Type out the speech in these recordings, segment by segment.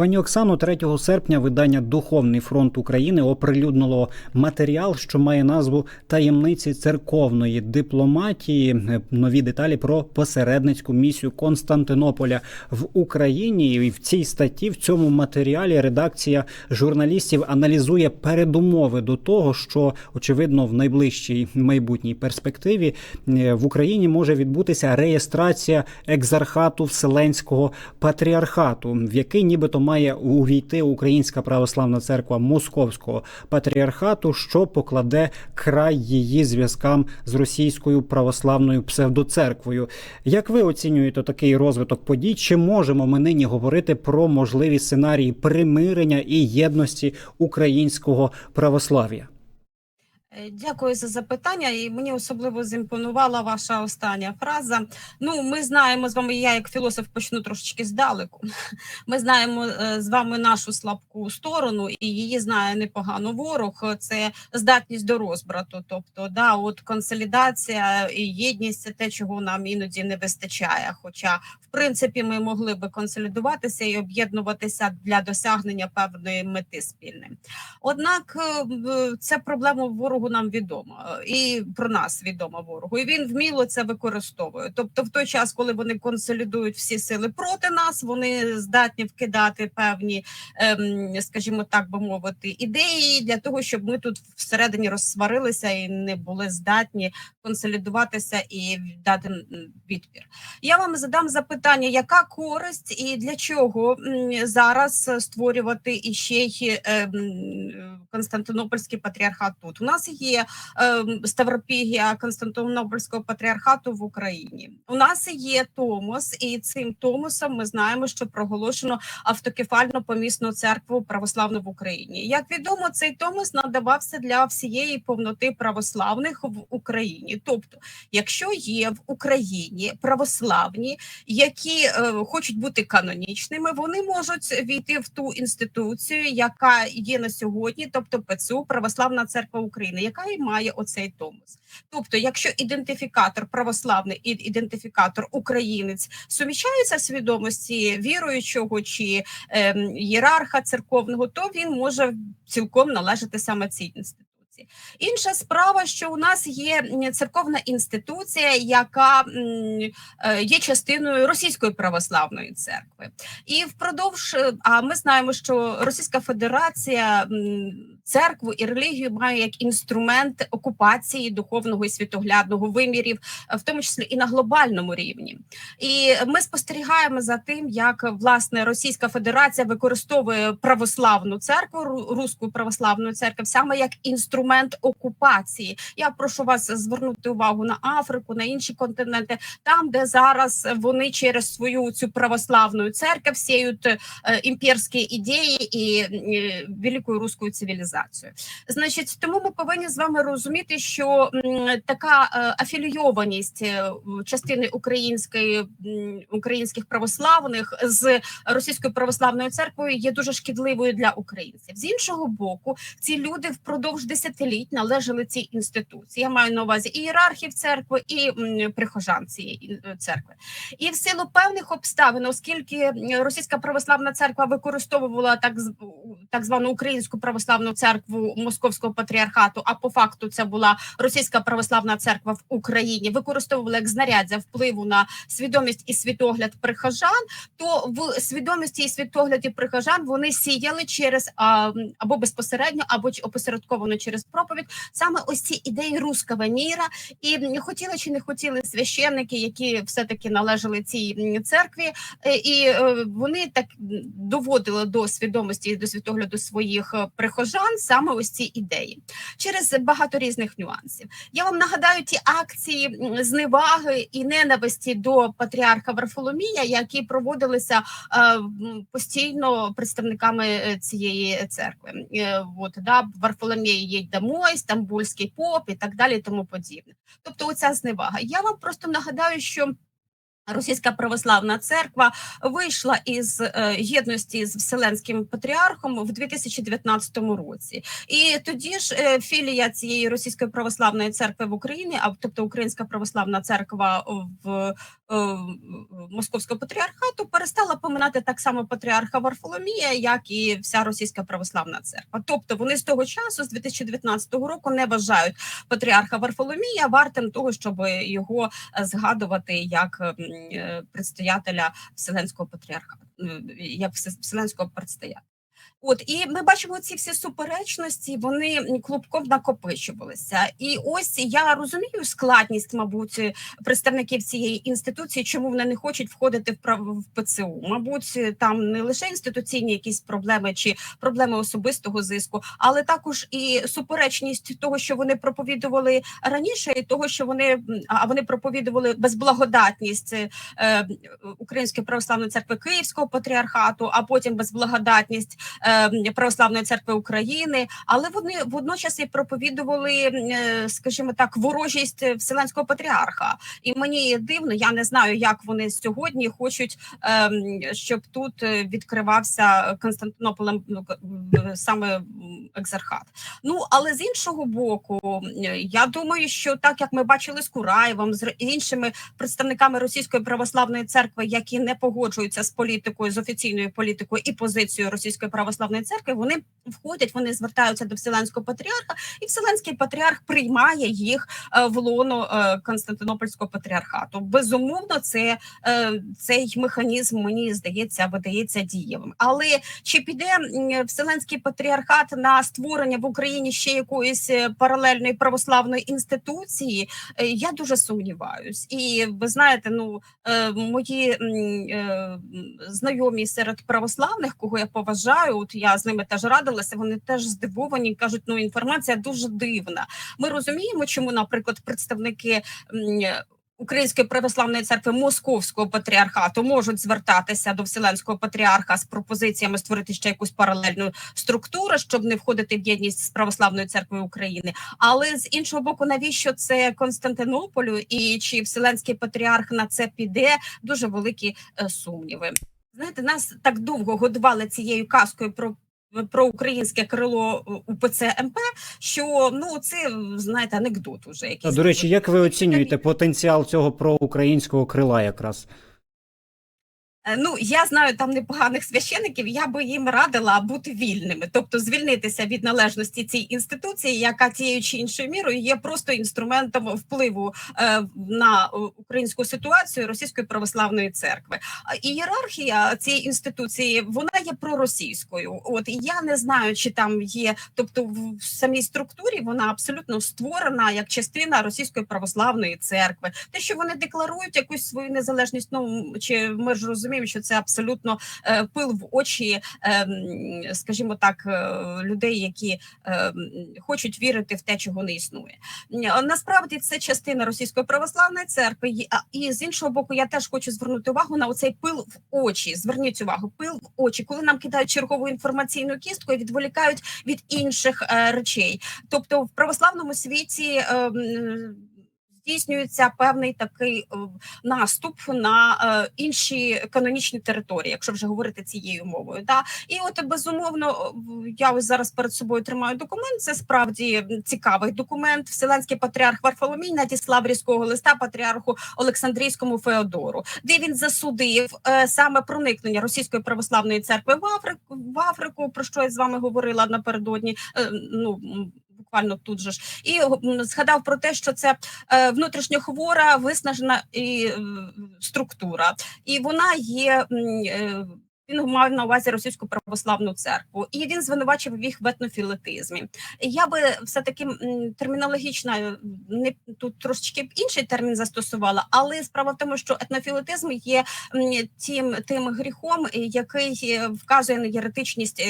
Пані Оксано, 3 серпня видання Духовний фронт України оприлюднило матеріал, що має назву таємниці церковної дипломатії. Нові деталі про посередницьку місію Константинополя в Україні. І в цій статті в цьому матеріалі редакція журналістів аналізує передумови до того, що очевидно в найближчій майбутній перспективі е, в Україні може відбутися реєстрація екзархату Вселенського патріархату, в який нібито має увійти Українська православна церква Московського патріархату, що покладе край її зв'язкам з російською православною псевдоцерквою. Як ви оцінюєте такий розвиток подій? Чи можемо ми нині говорити про можливі сценарії примирення і єдності українського православ'я? Е, Дякую за запитання, і мені особливо зімпонувала ваша остання фраза. Ну, ми знаємо з вами, я як філософ почну трошечки здалеку. Ми знаємо е, з вами нашу слабку сторону, і її знає непогано ворог. Це здатність до розбрату. Тобто, да, от консолідація і єдність це те, чого нам іноді не вистачає. Хоча, в принципі, ми могли би консолідуватися і об'єднуватися для досягнення певної мети спільної. Однак е, ця проблема ворогу нам відома, е, і про нас відома ворогу. І він вміло це використовує. Тобто, в той час, коли вони консолідують всі сили проти нас, вони здатні вкидати певні, ем, скажімо так би мовити, ідеї для того, щоб ми тут всередині розсварилися і не були здатні консолідуватися і дати відпір. Я вам задам запитання: яка користь і для чого зараз створювати іще й ем, Константинопольський патріархат тут? У нас є ем, Ставропігія Константинопольського патріархату в Україні. У нас є Томос, і цим Томосом ми знаємо, що проголошено автокефальну помісну церкву православну в Україні. Як відомо, цей Томос надавався для всієї повноти православних в Україні. Тобто, якщо є в Україні православні, які е, хочуть бути канонічними, вони можуть війти в ту інституцію, яка є на сьогодні, тобто ПЦУ Православна Церква України, яка і має оцей томос. Тобто, якщо ідентифікатор православний і ідентифікатор українець суміщаються в свідомості віруючого чи ем, ієрарха церковного, то він може цілком належати саме цій інституції. Інша справа, що у нас є церковна інституція, яка е, є частиною Російської православної церкви, і впродовж е, а ми знаємо, що Російська Федерація церкву і релігію має як інструмент окупації духовного і світоглядного вимірів, е, в тому числі і на глобальному рівні. І ми спостерігаємо за тим, як власне Російська Федерація використовує православну церкву, ру- руську православну церкву саме як інструмент окупації. Я прошу вас звернути увагу на Африку, на інші континенти, там, де зараз вони через свою цю православну церкву сіють е, імперські ідеї і е, велику руську цивілізацію. Значить, тому ми повинні з вами розуміти, що така е, афілійованість е, частини української українських православних з російською православною церквою є дуже шкідливою для українців. З іншого боку, ці люди впродовж десятиліть належали цій інституції. Я маю на увазі і ієрархів церкви, і прихожан цієї церкви. І в силу певних обставин, оскільки російська православна церква використовувала так так звану українську православну церкву московського патріархату, а по факту це була російська православна церква в Україні, використовувала як знаряддя впливу на свідомість і світогляд прихожан, то в свідомості і світогляді прихожан вони сіяли через або безпосередньо, або опосередковано через проповідь саме ось ці ідеї руского міра, і хотіли чи не хотіли священники, які все таки належали цій церкві, е, і е, вони так доводили до свідомості і до світогляду своїх е, прихожан саме ось ці ідеї через багато різних нюансів. Я вам нагадаю ті акції зневаги і ненависті до патріарха Варфоломія, які проводилися е, постійно представниками е, цієї церкви. Е, От да Варфоломій є домой, стамбульський поп і так далі, тому подібне. Тобто, оця зневага. Я вам просто нагадаю, що Російська православна церква вийшла із е, єдності з Вселенським патріархом в 2019 році, і тоді ж е, філія цієї російської православної церкви в Україні, а тобто Українська православна церква в е, Московського патріархату, перестала поминати так само патріарха Варфоломія, як і вся російська православна церква. Тобто вони з того часу, з 2019 року, не вважають патріарха Варфоломія вартим того, щоб його згадувати як предстоятеля Вселенського патріархату, е, як все- Вселенського предстоятеля. От і ми бачимо ці всі суперечності, вони клубком накопичувалися. І ось я розумію складність, мабуть, представників цієї інституції, чому вони не хочуть входити в в ПЦУ. Мабуть, там не лише інституційні якісь проблеми чи проблеми особистого зиску, але також і суперечність того, що вони проповідували раніше, і того, що вони а вони проповідували безблагодатність е, Української православної церкви Київського патріархату, а потім безблагодатність е, Православної церкви України. Але вони водночас і проповідували, е, скажімо так, ворожість Вселенського патріарха. І мені дивно, я не знаю, як вони сьогодні хочуть, ем, щоб тут е, відкривався Константинополем ну, саме екзархат. Ну але з іншого боку, е, я думаю, що так як ми бачили з Кураєвом, з іншими представниками Російської православної церкви, які не погоджуються з політикою, з офіційною політикою і позицією Російської православної церкви, вони входять, вони звертаються до Вселенського патріарха, і Вселенський патріарх приймає їх е, в лоно е, Константинопольського патріархату. Безумовно, це е, цей механізм мені здається видається дієвим. Але чи піде Вселенський патріархат на створення в Україні ще якоїсь паралельної православної інституції? Я дуже сумніваюсь, і ви знаєте, ну мої знайомі серед православних, кого я поважаю, от я з ними теж радилася. Вони теж здивовані, кажуть, ну інформація дуже дивна. Ми розуміємо, чому, наприклад, представники. Української православної церкви Московського патріархату можуть звертатися до Вселенського патріарха з пропозиціями створити ще якусь паралельну структуру, щоб не входити в єдність з православною церквою України. Але з іншого боку, навіщо це Константинополю і чи Вселенський патріарх на це піде? Дуже великі е, сумніви. Знаєте, нас так довго годували цією казкою про. Про українське крило у УПЦ МП, що ну це знаєте анекдот уже А, якийсь. до речі, як ви оцінюєте потенціал цього проукраїнського крила якраз? Е, Ну, я знаю там непоганих священиків, я би їм радила бути вільними, тобто звільнитися від належності цій інституції, яка тією чи іншою мірою є просто інструментом впливу е, на українську ситуацію Російської православної церкви. Ієрархія цієї інституції вона є проросійською. От і я не знаю, чи там є, тобто в самій структурі вона абсолютно створена як частина Російської православної церкви. Те, що вони декларують якусь свою незалежність, ну чи ми ж розуміємо, що це абсолютно е, пил в очі, е, скажімо так, е, людей, які хочуть вірити в те, чого не існує. Насправді це частина російської православної церкви. І з іншого боку, я теж хочу звернути увагу на оцей пил в очі. Зверніть увагу, пил в очі, коли нам кидають чергову інформаційну кістку і відволікають від інших речей. Тобто, в православному світі. Е, Здійснюється певний такий е, наступ на е, інші канонічні території, якщо вже говорити цією мовою. Да? І от безумовно, я ось зараз перед собою тримаю документ. Це справді цікавий документ. Вселенський патріарх Варфоломій надіслав різкого листа патріарху Олександрійському Феодору, де він засудив е, саме проникнення російської православної церкви в Африку, в Африку, про що я з вами говорила напередодні. е, ну буквально тут же ж, і згадав про те, що це е, внутрішньохвора, виснажена і е, структура, і вона є. е, Він мав на увазі російську православну церкву, і він звинувачив їх в етнофілетизмі. Я би все таки термінологічно не тут трошечки інший термін застосувала, але справа в тому, що етнофілетизм є тим тим гріхом, який вказує на єретичність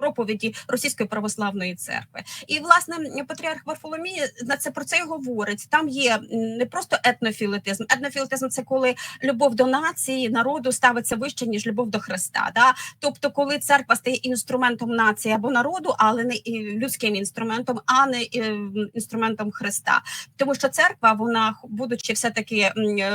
проповіді Російської православної церкви. І власне патріарх Варфоломій на це про це і говорить. Там є не просто етнофілетизм. Етнофілетизм це коли любов до нації, народу ставиться вище ніж любов до Христа. Да? Тобто, коли церква стає інструментом нації або народу, але не людським інструментом, а не інструментом Христа. Тому що церква, вона будучи все таки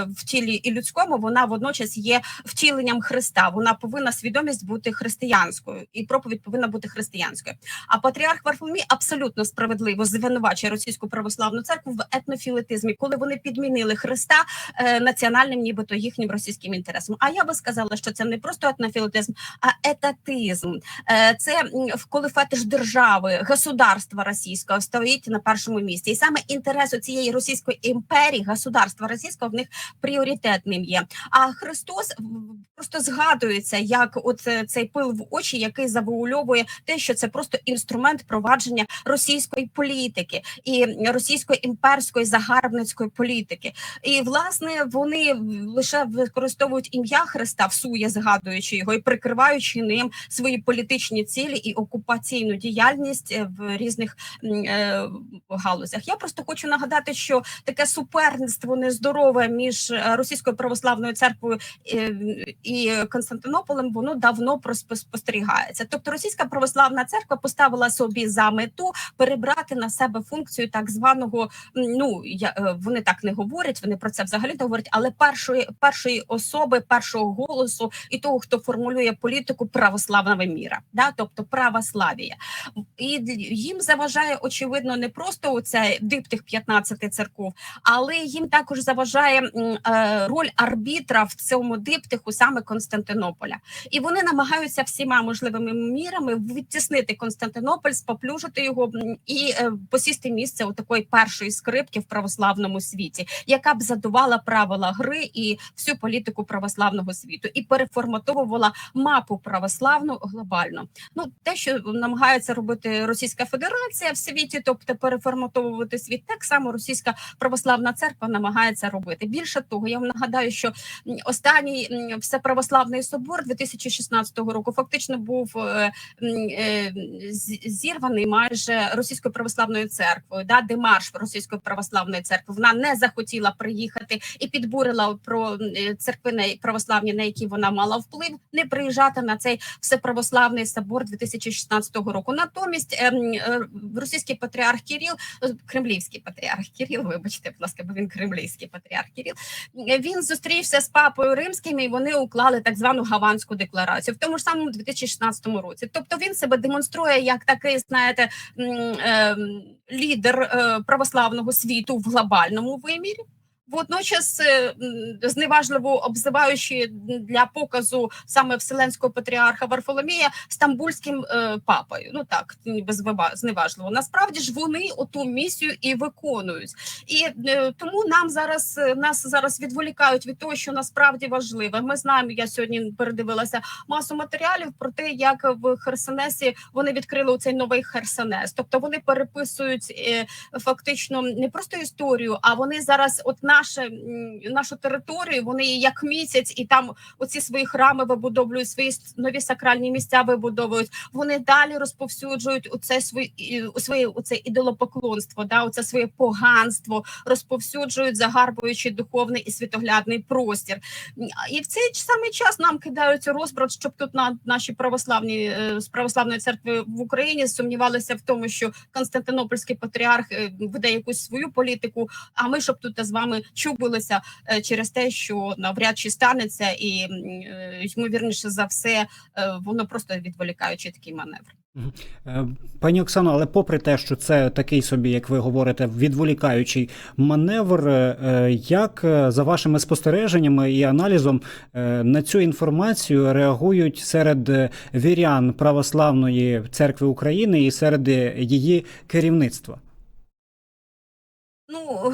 в тілі і людському, вона водночас є втіленням Христа. Вона повинна свідомість бути християнською, і проповідь повинна бути християнською. А патріарх Варфоломій абсолютно справедливо звинувачує російську православну церкву в етнофілетизмі, коли вони підмінили Христа е, національним, нібито їхнім російським інтересом. А я би сказала, що це не просто етнофілетизм, а етатизм. Е, це коли фетиш держави, государства російського стоїть на першому місці, і саме інтерес у цієї російської імперії, государства російського в них пріоритетним є. А Христос просто згадується як от е, цей пил в очі, який завуальовує те, що це просто інструмент провадження російської політики і російської імперської загарбницької політики. І власне вони лише використовують ім'я Христа, всує згадуючи його і прикриваючи ним свої політичні цілі і окупаційну діяльність е, в різних е, галузях. Я просто хочу нагадати, що таке суперництво нездорове між е, російською православною церквою е, і Константинополем воно давно спостерігається. Тобто, російська православна церква поставила собі за мету перебрати на себе функцію так званого ну я е, вони так не говорять, вони про це взагалі не говорять, але першої першої особи, першого голосу і того, хто формулює політику православного міра, да, тобто православія. І їм заважає очевидно не просто оце диптих 15 церков, але їм також заважає е, роль арбітра в цьому диптиху саме Константинополя. І вони намагаються всіма можливими мірами відтіснити Константинополь, споплюжити його і е, посісти місце у такої першої скрипки в православному світі, яка б задувала правила гри і всю політику православного світу, і переформатовувала мапу православну глобально. Ну те, що намагається робити Російська Федерація в світі, тобто переформатовувати світ, так само Російська православна церква намагається робити. Більше того, я вам нагадаю, що останній всеправославний собор 2016 року фактично був е, зірваний майже російською православною церквою. Да, демарш російської православної церкви вона не захотіла приїхати і підбурила про е, церкви православні, на які вона мала вплив, не приїжджати на цей всеправославний собор 2016 року. Натомість е, російський патріарх Кирил, е, кремлівський патріарх Кирил, вибачте, будь ласка, бо він кремлівський патріарх Кирил, е, він зустрівся з папою римським, і вони уклали так звану гаванську декларацію в тому ж самому 2016 році. Тобто він себе демонструє як такий, знаєте, ем, лідер е, православного світу в глобальному вимірі. Водночас е, зневажливо обзиваючи для показу саме вселенського патріарха Варфоломія стамбульським е, папою. Ну так ніби зневажливо. Насправді ж вони оту місію і виконують, і е, тому нам зараз е, нас зараз відволікають від того, що насправді важливе. Ми знаємо. Я сьогодні передивилася масу матеріалів про те, як в Херсонесі вони відкрили цей новий Херсонес. Тобто вони переписують е, фактично не просто історію, а вони зараз, от наше нашу територію, вони як місяць, і там оці свої храми вибудовують, свої нові сакральні місця вибудовують. Вони далі розповсюджують у це свої у своє у це ідолопоклонство, да, оце своє поганство, розповсюджують, загарбуючи духовний і світоглядний простір. І в цей самий час нам кидають розбрат, щоб тут на наші православні е, з православної церкви в Україні сумнівалися в тому, що Константинопольський патріарх веде якусь свою політику. А ми щоб тут з вами чубилися е, через те, що навряд чи станеться, і е, ймовірніше за все, е, воно просто відволікаючи такий маневр. Пані Оксано, але попри те, що це такий собі, як ви говорите, відволікаючий маневр, як за вашими спостереженнями і аналізом на цю інформацію реагують серед вірян Православної церкви України і серед її керівництва? Ну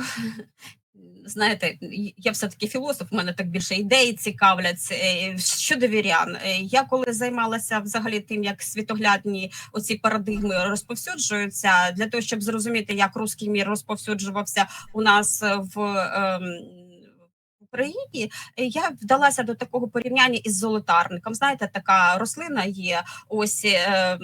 знаєте, я все таки філософ. У мене так більше ідеї цікавлять Е, щодо вірян. Е, Я коли займалася взагалі тим, як світоглядні оці парадигми розповсюджуються, для того, щоб зрозуміти, як руський мір розповсюджувався у нас в. ем, Україні, я вдалася до такого порівняння із золотарником. Знаєте, така рослина є. Ось е,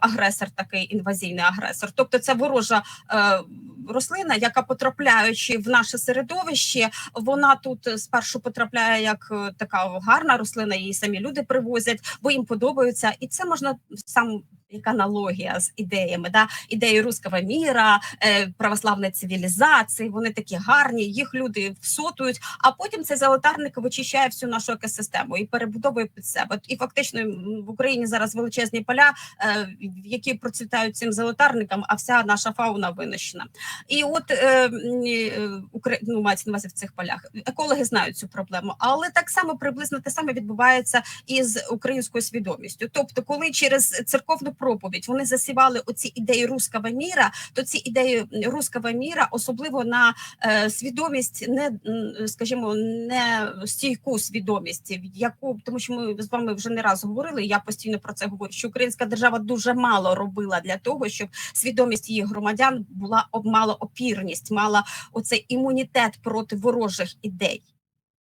агресор, такий інвазійний агресор. Тобто, це ворожа е, рослина, яка потрапляючи в наше середовище, вона тут спершу потрапляє як е, така гарна рослина, її самі люди привозять, бо їм подобаються, і це можна сам. Як аналогія з ідеями, да ідеї руського міра, е, православної цивілізації. Вони такі гарні, їх люди всотують. А потім цей золотарник вичищає всю нашу екосистему і перебудовує під себе. І фактично в Україні зараз величезні поля, е, які процвітають цим золотарником, а вся наша фауна винищена. І от е, ну, мається на увазі в цих полях. Екологи знають цю проблему, але так само приблизно те саме відбувається із українською свідомістю. Тобто, коли через церковну проповідь вони засівали оці ідеї руського міра, то ці ідеї руського міра, особливо на е, свідомість, не скажімо, не стійку свідомість, яку тому, що ми з вами вже не раз говорили. Я постійно про це говорю. Що українська держава дуже мало робила для того, щоб свідомість її громадян була об- мала опірність, мала оцей імунітет проти ворожих ідей.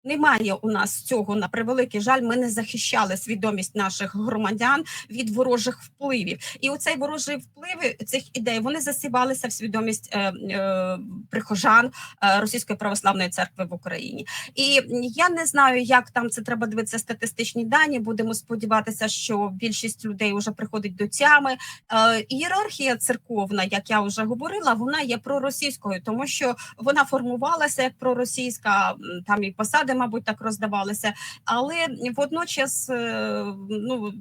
Немає у нас цього на превеликий жаль. Ми не захищали свідомість наших громадян від ворожих впливів. І оцей ворожий впливи цих ідей вони засівалися в свідомість е, е, прихожан е, Російської православної церкви в Україні. І я не знаю, як там це треба дивитися статистичні дані. Будемо сподіватися, що більшість людей вже приходить до тями. Е, ієрархія церковна, як я вже говорила, вона є проросійською, тому що вона формувалася як проросійська, там і посади, мабуть, так роздавалися. Але водночас, е, ну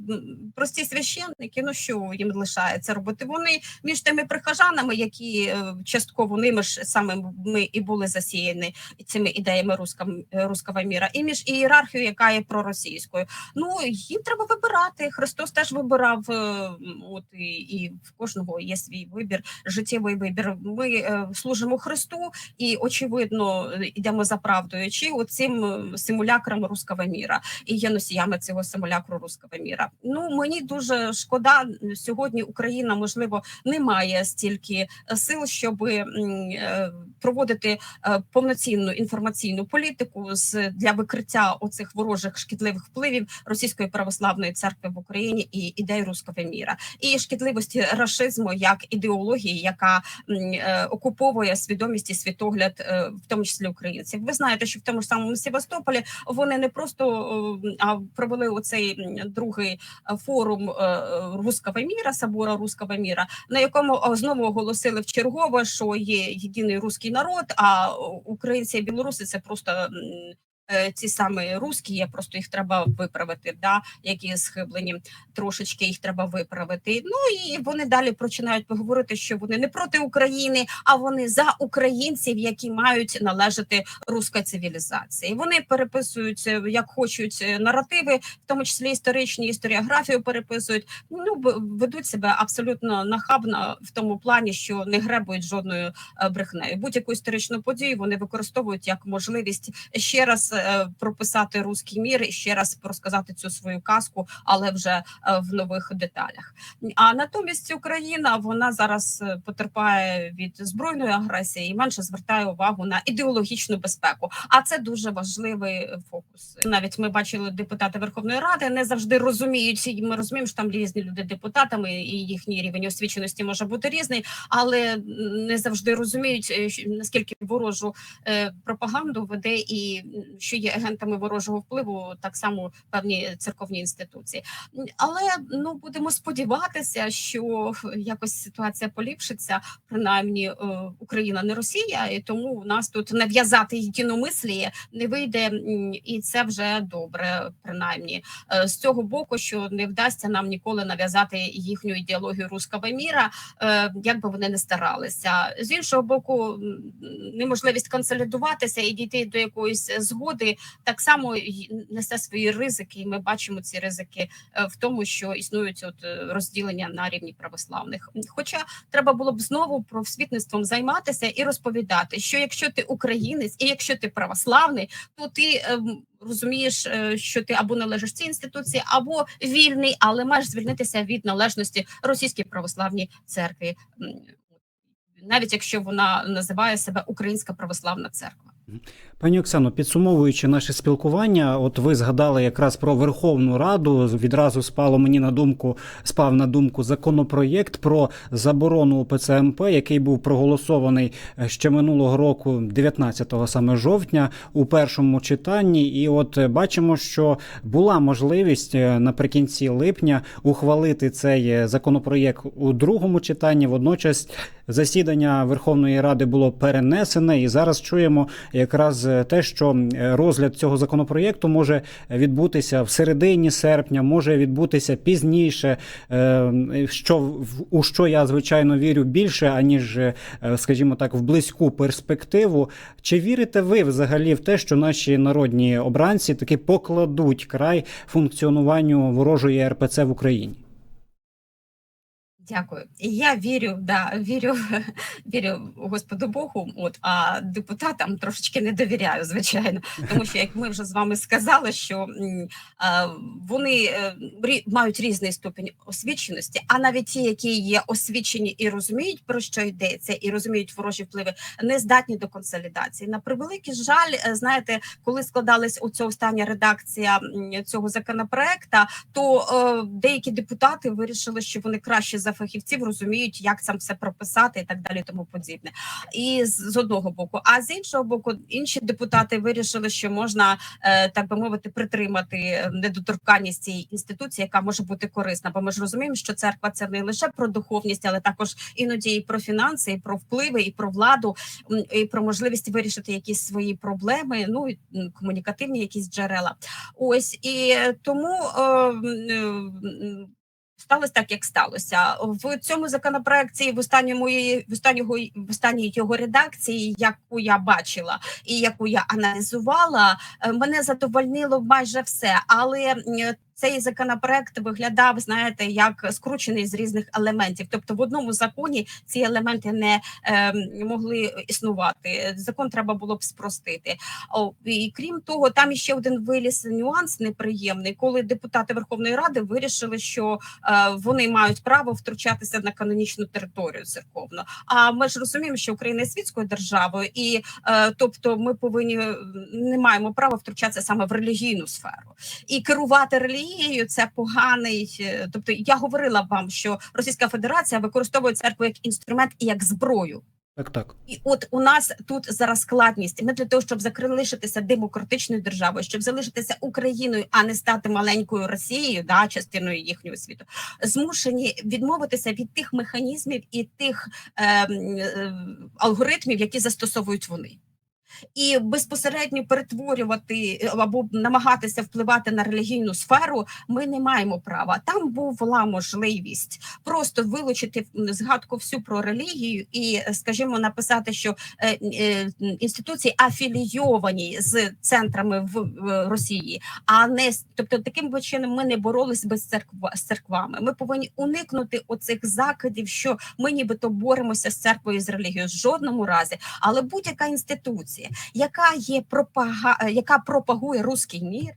прості священники, ну що їм лишається робити? Вони між тими прихожанами, які е, частково ними ж саме ми і були засіяні цими ідеями руського міра, і між ієрархією, яка є проросійською. Ну їм треба вибирати. Христос теж вибирав. е, От і, і в кожного є свій вибір, життєвий вибір. Ми е, служимо Христу і очевидно йдемо за правдою, чи оцим е, симулякрам руського міра і є носіями цього симулякру руського міра. Ну мені дуже шкода сьогодні. Україна можливо не має стільки е, сил, щоб проводити е, повноцінну інформаційну політику з для викриття оцих ворожих шкідливих впливів російської православної церкви в Україні і ідей руського міра, і шкідливості рашизму як ідеології, яка е, окуповує свідомість і світогляд, е, в тому числі українців. Ви знаєте, що в тому ж самому Севастополі вони не просто е, а провели оцей другий е, форум е, е, міра, собора руського міра, на якому знову оголосили в чергове, що є єдиний руський народ, а українці і білоруси це просто. Е, Ці самі русські, є просто їх треба виправити, да, які схиблені трошечки їх треба виправити. Ну і вони далі починають говорити, що вони не проти України, а вони за українців, які мають належати руській цивілізації. Вони переписують е, як хочуть е, наративи, в тому числі історичні історіографію переписують. Ну ведуть себе абсолютно нахабно в тому плані, що не гребують жодною брехнею. Будь-яку історичну подію вони використовують як можливість ще раз прописати руський мір і ще раз розказати цю свою казку, але вже е, в нових деталях. А натомість Україна вона зараз е, потерпає від збройної агресії і менше звертає увагу на ідеологічну безпеку. А це дуже важливий е, фокус. Навіть ми бачили депутати Верховної Ради не завжди розуміють. Ми розуміємо, що там різні люди депутатами, і їхній рівень освіченості може бути різний, але не завжди розуміють е, наскільки ворожу е, пропаганду веде і що є агентами ворожого впливу, так само певні церковні інституції. Але ну будемо сподіватися, що якось ситуація поліпшиться. Принаймні, е, Україна не Росія, і тому у нас тут нав'язати єдиномисліє не вийде, і це вже добре. Принаймні, Е, з цього боку, що не вдасться нам ніколи нав'язати їхню ідеологію руського міра, е, як би вони не старалися. З іншого боку, неможливість консолідуватися і дійти до якоїсь згоди так само несе свої ризики, і ми бачимо ці ризики е, в тому, що існують от е, розділення на рівні православних. Хоча треба було б знову просвітництвом займатися і розповідати, що якщо ти українець і якщо ти православний, то ти ем, розумієш, е, що ти або належиш цій інституції, або вільний, але маєш звільнитися від належності російській православній церкві, навіть якщо вона називає себе Українська православна церква. Пані Оксано, підсумовуючи наше спілкування, от ви згадали якраз про Верховну Раду. Відразу спало мені на думку, спав на думку законопроєкт про заборону УПЦ МП, який був проголосований е, ще минулого року, 19 саме жовтня, у першому читанні. І от е, бачимо, що була можливість е, наприкінці липня ухвалити цей законопроєкт у другому читанні. Водночас засідання Верховної Ради було перенесене, і зараз чуємо якраз те, що е, розгляд цього законопроєкту може відбутися в середині серпня, може відбутися пізніше. е, Що у що я звичайно вірю більше, аніж, е, скажімо так, в близьку перспективу. Чи вірите ви взагалі в те, що наші народні обранці таки покладуть край функціонуванню ворожої РПЦ в Україні? Дякую. Я вірю, да, вірю, вірю Господу Богу, от, а депутатам трошечки не довіряю, звичайно. Тому що, як ми вже з вами сказали, що а, вони е, рі- мають різний ступінь освіченості, а навіть ті, які є освічені і розуміють, про що йдеться, і розуміють ворожі впливи, не здатні до консолідації. На превеликий жаль, е, знаєте, коли складалась оця остання редакція цього законопроекта, то е, деякі депутати вирішили, що вони краще за фахівців розуміють, як це все прописати і так далі, тому подібне. І з, одного боку, а з іншого боку, інші депутати вирішили, що можна е, так би мовити притримати е, недоторканність цієї інституції, яка може бути корисна. Бо ми ж розуміємо, що церква це не лише про духовність, але також іноді і про фінанси, і про впливи, і про владу, і про можливість вирішити якісь свої проблеми, ну комунікативні якісь джерела. Ось і тому. Е, е, Сталося так, як сталося в цьому законопроекті. В останньому в останнього в останній його редакції, яку я бачила і яку я аналізувала, е, мене задовольнило майже все. Але цей законопроект виглядав, знаєте, як скручений з різних елементів. Тобто, в одному законі ці елементи не е, могли існувати. Закон треба було б спростити. О, і крім того, там іще один виліз нюанс неприємний, коли депутати Верховної Ради вирішили, що е, вони мають право втручатися на канонічну територію церковну. А ми ж розуміємо, що Україна є світською державою, і е, тобто ми повинні не маємо права втручатися саме в релігійну сферу і керувати релігією це поганий. е, Тобто, я говорила вам, що Російська Федерація використовує церкву як інструмент і як зброю. Так, так. І от у нас тут зараз складність. Ми для того, щоб залишитися демократичною державою, щоб залишитися Україною, а не стати маленькою Росією, да, частиною їхнього світу, змушені відмовитися від тих механізмів і тих е, е, алгоритмів, які застосовують вони. І безпосередньо перетворювати е, або намагатися впливати на релігійну сферу, ми не маємо права. Там була можливість просто вилучити згадку всю про релігію і, скажімо, написати, що е, е, інституції афілійовані з центрами в, Росії, а не тобто таким чином ми не боролись без церква з церквами. Ми повинні уникнути оцих закидів, що ми нібито боремося з церквою з релігією. В жодному разі, але будь-яка інституція, яка є пропага, е, яка пропагує руський мір.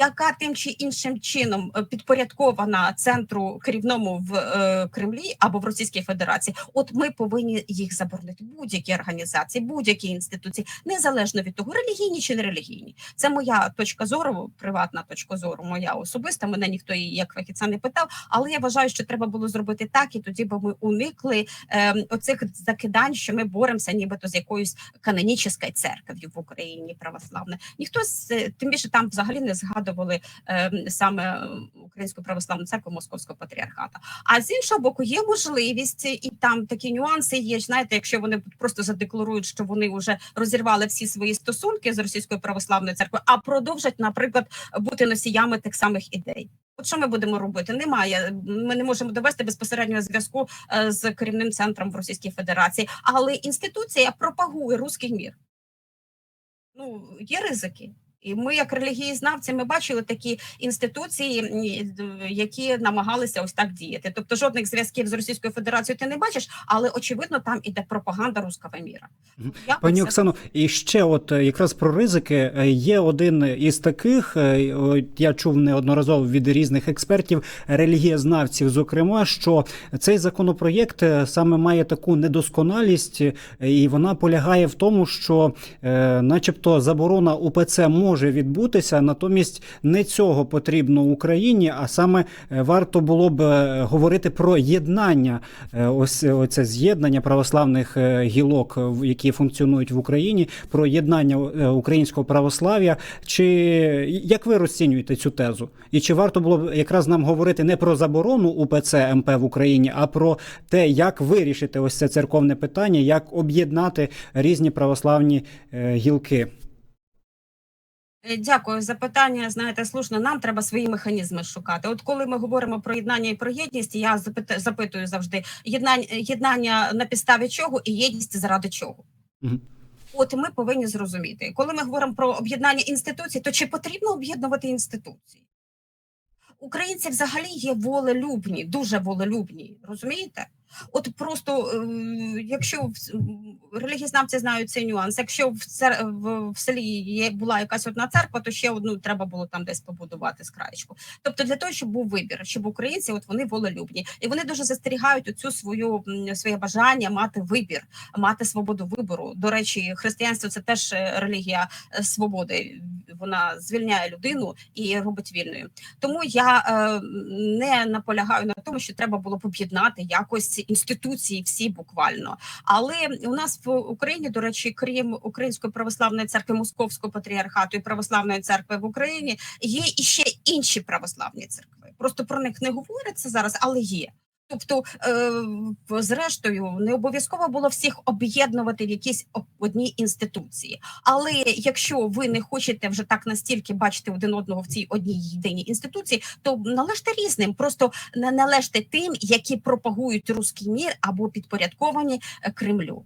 Яка тим чи іншим чином е, підпорядкована центру керівному в е, Кремлі або в Російській Федерації, от ми повинні їх заборонити. Будь-які організації, будь-які інституції, незалежно від того, релігійні чи не релігійні. Це моя точка зору, приватна точка зору, моя особиста. Мене ніхто її як фахівця не питав. Але я вважаю, що треба було зробити так, і тоді би ми уникли е, оцих закидань, що ми боремося, нібито з якоюсь канонічною церков'ю в Україні православне. Ніхто з е, тим більше там взагалі не згадували е, саме е, Українську православну церкву Московського патріархата. А з іншого боку, є можливість, і там такі нюанси є. Знаєте, якщо вони просто задекларують, що вони вже розірвали всі свої стосунки з російською православною церквою, а продовжать, наприклад, бути носіями тих самих ідей. От що ми будемо робити? Немає. Ми не можемо довести безпосереднього зв'язку е, з керівним центром в Російській Федерації, але інституція пропагує руський мір. Ну, є ризики. І ми, як релігієзнавці, ми бачили такі інституції, які намагалися ось так діяти. Тобто жодних зв'язків з Російською Федерацією ти не бачиш, але очевидно там іде пропаганда руского міра. Я Пані Оксано, і ще от е, якраз про ризики е, є один із таких. е, Я чув неодноразово від різних експертів, релігієзнавців, зокрема, що цей законопроєкт е, саме має таку недосконалість, е, і вона полягає в тому, що, е, начебто, заборона УПЦ може відбутися, натомість не цього потрібно Україні, а саме е, варто було б е, говорити про єднання, е, ось е, оце з'єднання православних гілок, які функціонують в Україні, про єднання українського православ'я. Чи як ви розцінюєте цю тезу? І чи варто було б якраз нам говорити не про заборону УПЦ МП в Україні, а про те, як вирішити ось це церковне питання, як об'єднати різні православні гілки? Е, Дякую за питання. Знаєте, слушно, нам треба свої механізми шукати. От коли ми говоримо про єднання і про єдність, я запитую завжди єднання, єднання на підставі чого і єдність заради чого. Мгм. От ми повинні зрозуміти, коли ми говоримо про об'єднання інституцій, то чи потрібно об'єднувати інституції? Українці взагалі є волелюбні, дуже волелюбні, розумієте? От просто е, якщо м, знають цей нюанс, якщо в, цер... в, в селі є була якась одна церква, то ще одну треба було там десь побудувати з краєчку. Тобто для того, щоб був вибір, щоб українці, от вони волелюбні, і вони дуже застерігають оцю свою своє бажання мати вибір, мати свободу вибору. До речі, християнство це теж е, релігія е, свободи. Вона звільняє людину і робить вільною. Тому я е, не наполягаю на тому, що треба було б об'єднати якось інституції всі буквально. Але у нас в Україні, до речі, крім Української православної церкви, Московського патріархату і православної церкви в Україні, є і ще інші православні церкви. Просто про них не говориться зараз, але є. Тобто, е, зрештою, не обов'язково було всіх об'єднувати в якісь одній інституції. Але якщо ви не хочете вже так настільки бачити один одного в цій одній єдиній інституції, то належте різним. Просто не належте тим, які пропагують руський мір або підпорядковані е, Кремлю.